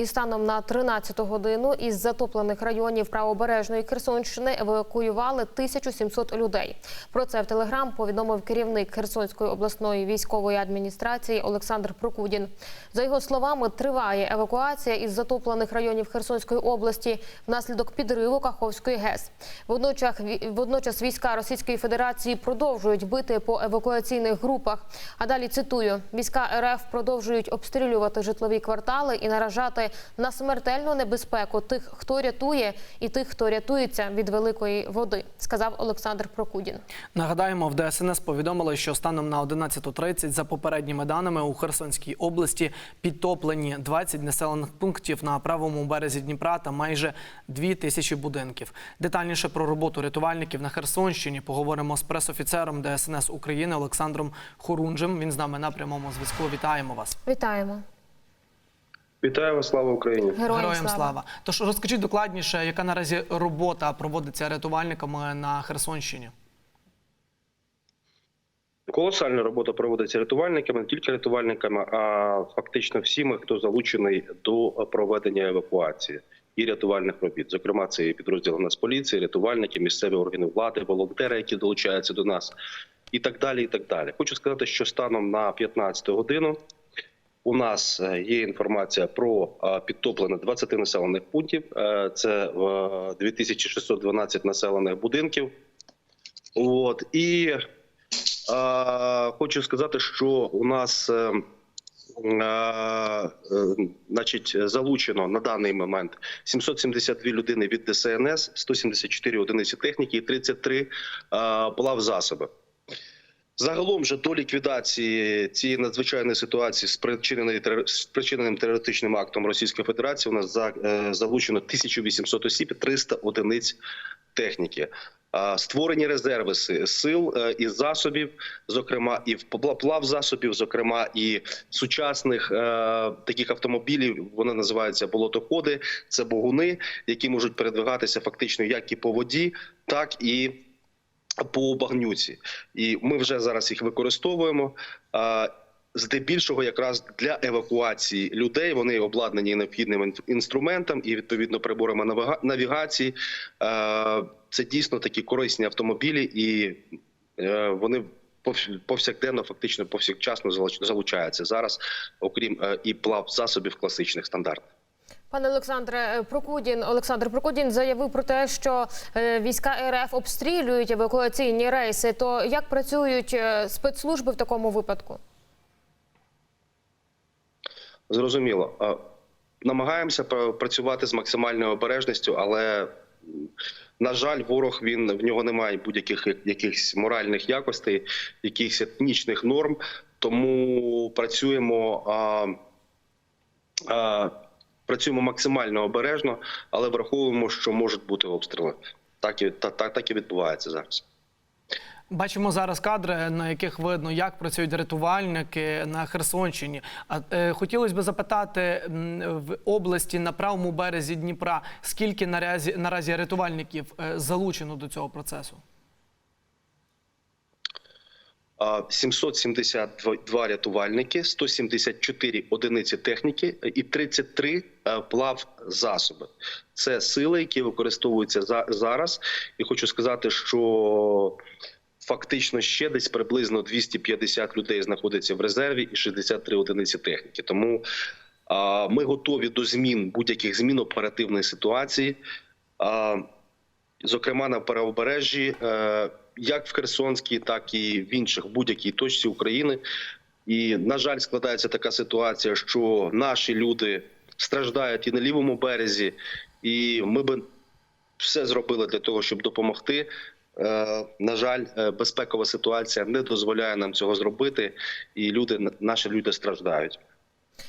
І станом на 13 годину із затоплених районів правобережної Херсонщини евакуювали 1700 людей. Про це в телеграм повідомив керівник Херсонської обласної військової адміністрації Олександр Прокудін. За його словами, триває евакуація із затоплених районів Херсонської області внаслідок підриву Каховської ГЕС. Водночас, водночас війська Російської Федерації продовжують бити по евакуаційних групах. А далі цитую: війська РФ продовжують обстрілювати житлові квартали і наражати на смертельну небезпеку тих, хто рятує, і тих, хто рятується від великої води, сказав Олександр Прокудін. Нагадаємо, в ДСНС повідомили, що станом на 11.30 за попередніми даними у Херсонській області підтоплені 20 населених пунктів на правому березі Дніпра та майже 2 тисячі будинків. Детальніше про роботу рятувальників на Херсонщині поговоримо з пресофіцером ДСНС України Олександром Хорунжем. Він з нами на прямому зв'язку. Вітаємо вас. Вітаємо, Вітаю вас, слава Україні! героям, слава. Тож розкажіть докладніше, яка наразі робота проводиться рятувальниками на Херсонщині. Колосальна робота проводиться рятувальниками, не тільки рятувальниками, а фактично всіми, хто залучений до проведення евакуації і рятувальних робіт. Зокрема, це і підрозділи Нацполіції, рятувальники, місцеві органи влади, волонтери, які долучаються до нас, і так далі. І так далі. Хочу сказати, що станом на 15 годину у нас е, є інформація про е, підтоплення 20 населених пунктів. Е, Це е, 2612 населених будинків. От і е, хочу сказати, що у нас. е, е, Значить, залучено на даний момент 772 людини від ДСНС, 174 одиниці техніки і 33 е, плавзасоби. Загалом же до ліквідації цієї надзвичайної ситуації, спричиненої спричиненим терористичним актом Російської Федерації, у нас е, залучено 1800 осіб, і 300 одиниць техніки. Створені резерви сил е, і засобів, зокрема і плав засобів, зокрема і сучасних е, таких автомобілів. Вони називаються болотоходи. Це богуни, які можуть передвигатися фактично як і по воді, так і по багнюці, і ми вже зараз їх використовуємо. А, Здебільшого, якраз для евакуації людей вони обладнані необхідним ін- інструментом і відповідно приборами навігації. Це дійсно такі корисні автомобілі, і е, вони пов- повсякденно, фактично повсякчасно залучаються зараз, окрім е, і плав засобів класичних стандартних. Пане Олександре, е, Прокудін Олександр Прокудін заявив про те, що е, війська РФ обстрілюють евакуаційні рейси. То як працюють е, спецслужби в такому випадку? Зрозуміло. Намагаємося працювати з максимальною обережністю, але на жаль, ворог він в нього немає будь-яких якихось моральних якостей, якихось етнічних норм. Тому працюємо. А, а, Працюємо максимально обережно, але враховуємо, що можуть бути обстріли. Так і та, так, так і відбувається зараз. Бачимо зараз кадри, на яких видно, як працюють рятувальники на Херсонщині. А е, хотілося б запитати в області на правому березі Дніпра, скільки наразі наразі рятувальників е, залучено до цього процесу? А, 772 рятувальники, 174 одиниці техніки і 33 е, плав засоби. Це сили, які використовуються за- зараз. І хочу сказати, що фактично ще десь приблизно 250 людей знаходиться в резерві і 63 одиниці техніки. Тому ми готові до змін будь-яких змін оперативної ситуації. Зокрема на правобережжі, е, як в Херсонській, так і в інших будь-якій точці України. І на жаль, складається така ситуація, що наші люди страждають і на лівому березі, і ми би все зробили для того, щоб допомогти. Е, На жаль, е, безпекова ситуація не дозволяє нам цього зробити, і люди наші люди страждають.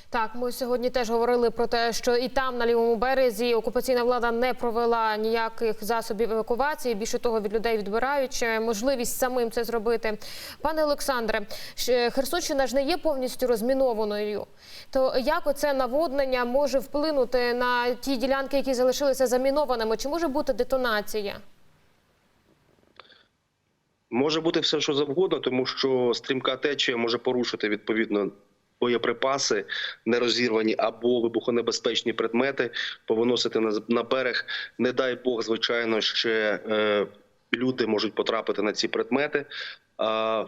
Так, ми сьогодні теж говорили про те, що і там на лівому березі окупаційна влада не провела ніяких засобів евакуації. Більше того, від людей відбирають можливість самим це зробити. Пане Олександре, Херсонщина ж не є повністю розмінованою. То як оце наводнення може вплинути на ті ділянки, які залишилися замінованими? Чи може бути детонація? Може бути все, що завгодно, тому що стрімка течія може порушити відповідно боєприпаси нерозірвані або вибухонебезпечні предмети, повиносити на, на берег. Не дай Бог, звичайно, ще е, люди можуть потрапити на ці предмети. А,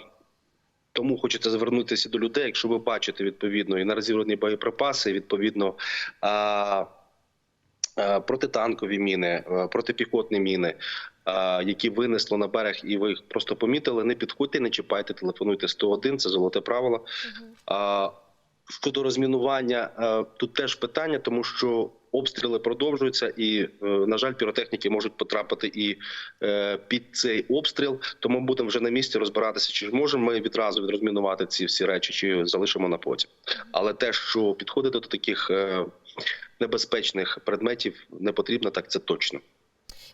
тому хочеться звернутися до людей. Якщо ви бачите відповідно і нерозірвані боєприпаси, і, відповідно. Е, протитанкові міни, е, протипіхотні міни, е, які винесло на берег, і ви їх просто помітили. Не підходьте, не чіпайте, телефонуйте 101, це золоте правило. А щодо розмінування, е, тут теж питання, тому що обстріли продовжуються, і е, на жаль, піротехніки можуть потрапити і е, під цей обстріл. Тому будемо вже на місці розбиратися, чи можемо ми відразу відрозмінувати ці всі речі, чи залишимо на потім. Але те, що підходити до таких небезпечних предметів не потрібно, так це точно.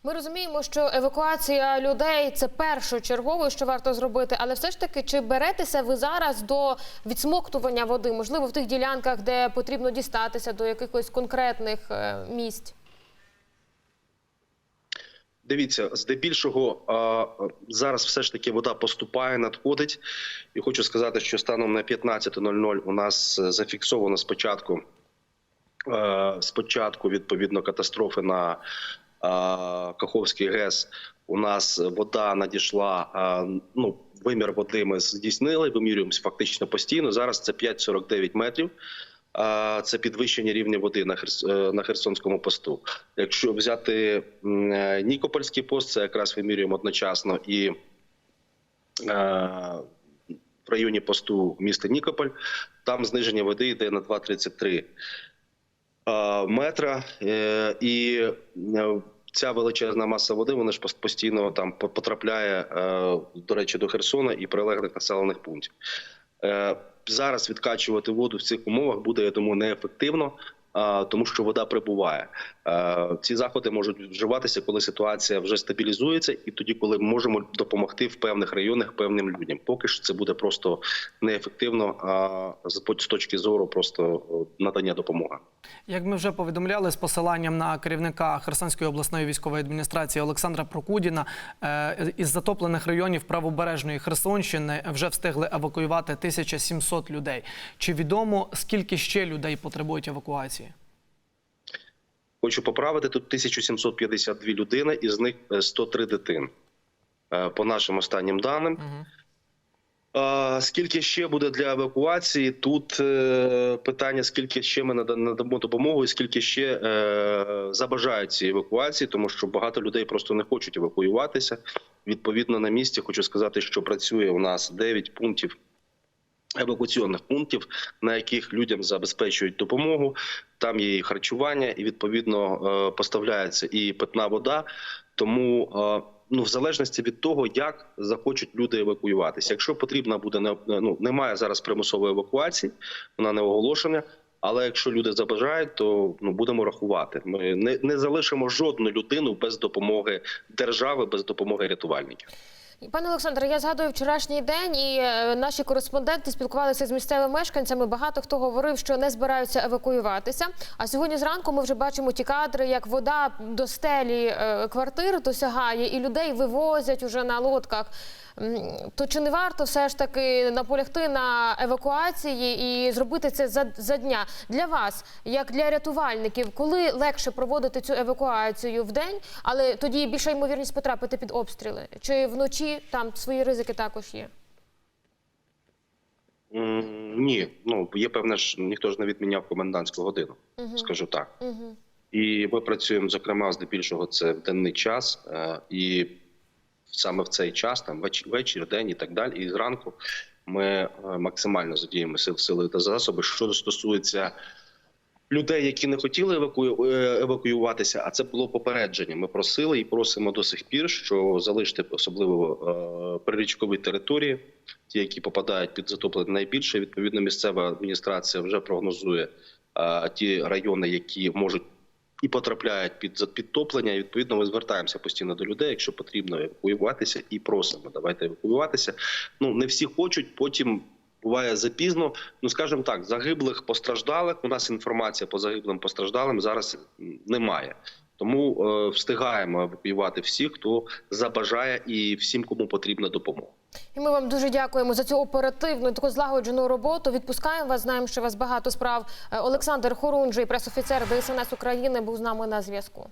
Ми розуміємо, що евакуація людей це першочергово, що варто зробити, але все ж таки, чи беретеся ви зараз до відсмоктування води, можливо, в тих ділянках, де потрібно дістатися до якихось конкретних е, місць? Дивіться, здебільшого зараз все ж таки вода поступає, надходить. І хочу сказати, що станом на 15.00 у нас е, зафіксовано спочатку е, спочатку відповідно катастрофи на Каховський ГЕС. У нас вода надійшла. Ну вимір води ми здійснили. Вимірюємося фактично постійно. Зараз це 5,49 метрів. Це підвищення рівня води на е, Херсонському посту. Якщо взяти е, Нікопольський пост, це якраз вимірюємо одночасно і е, в районі посту міста Нікополь. Там зниження води йде на 2,33 е, метра. Е, І е, ця величезна маса води вона ж постійно там потрапляє, е, до речі, до Херсона і прилеглих населених пунктів. Е, Зараз відкачувати воду в цих умовах буде, я думаю, неефективно, тому що вода прибуває. Е, Ці заходи можуть вживатися, коли ситуація вже стабілізується, і тоді, коли ми можемо допомогти в певних районах певним людям. Поки що це буде просто неефективно з точки зору просто надання допомоги. Як ми вже повідомляли з посиланням на керівника Херсонської обласної військової адміністрації Олександра Прокудіна, е, із затоплених районів правобережної Херсонщини вже встигли евакуювати 1700 людей. Чи відомо скільки ще людей потребують евакуації? Хочу поправити тут 1752 людини, із них е, 103 дитини. Е, По нашим останнім даним. Угу. Скільки ще буде для евакуації? Тут е, питання: скільки ще ми надамо допомогу, і скільки ще е, забажають цієї евакуації, тому що багато людей просто не хочуть евакуюватися. Відповідно, на місці хочу сказати, що працює у нас 9 пунктів. Евакуаційних пунктів, на яких людям забезпечують допомогу, там є і харчування, і відповідно е, поставляється і питна вода. Тому е, ну в залежності від того, як захочуть люди евакуюватися. Якщо потрібна буде ну немає зараз примусової евакуації, вона не оголошена. Але якщо люди забажають, то ну будемо рахувати. Ми не, не залишимо жодну людину без допомоги держави, без допомоги рятувальників. Пане Олександре, я згадую вчорашній день, і е, наші кореспонденти спілкувалися з місцевими мешканцями. Багато хто говорив, що не збираються евакуюватися. А сьогодні зранку ми вже бачимо ті кадри, як вода до стелі е, квартир досягає, і людей вивозять уже на лодках. То чи не варто все ж таки наполягти на евакуації і зробити це за, за дня для вас, як для рятувальників, коли легше проводити цю евакуацію в день, але тоді більша ймовірність потрапити під обстріли? Чи вночі там свої ризики також є? М, Ні, ну є певне ж ніхто ж не відміняв комендантську годину, Угу. скажу так. Угу. І ми працюємо зокрема здебільшого це в денний час, е, і саме в цей час, там вечір, вечір, день і так далі. І зранку ми е, максимально задіємо сил, сили та засоби. Що стосується людей, які не хотіли евакую... е, евакуюватися, а це було попередження. Ми просили і просимо до сих пір, що залишити особливо е, прирічкові території, ті, які попадають під затоплення найбільше. Відповідно, місцева адміністрація вже прогнозує е, ті райони, які можуть і потрапляють під підтоплення. І, відповідно, ми звертаємося постійно до людей, якщо потрібно евакуюватися, і просимо. Давайте евакуюватися. Ну не всі хочуть. Потім буває запізно. Ну скажімо так, загиблих постраждалих. У нас інформація по загиблим постраждалим зараз немає. Тому е, встигаємо евакуювати всіх, хто забажає, і всім, кому потрібна допомога. І ми вам дуже дякуємо за цю оперативну таку злагоджену роботу. Відпускаємо вас. Знаємо, що у вас багато справ. Е, Олександр Хорунжий, пресофіцер ДСНС України, був з нами на зв'язку.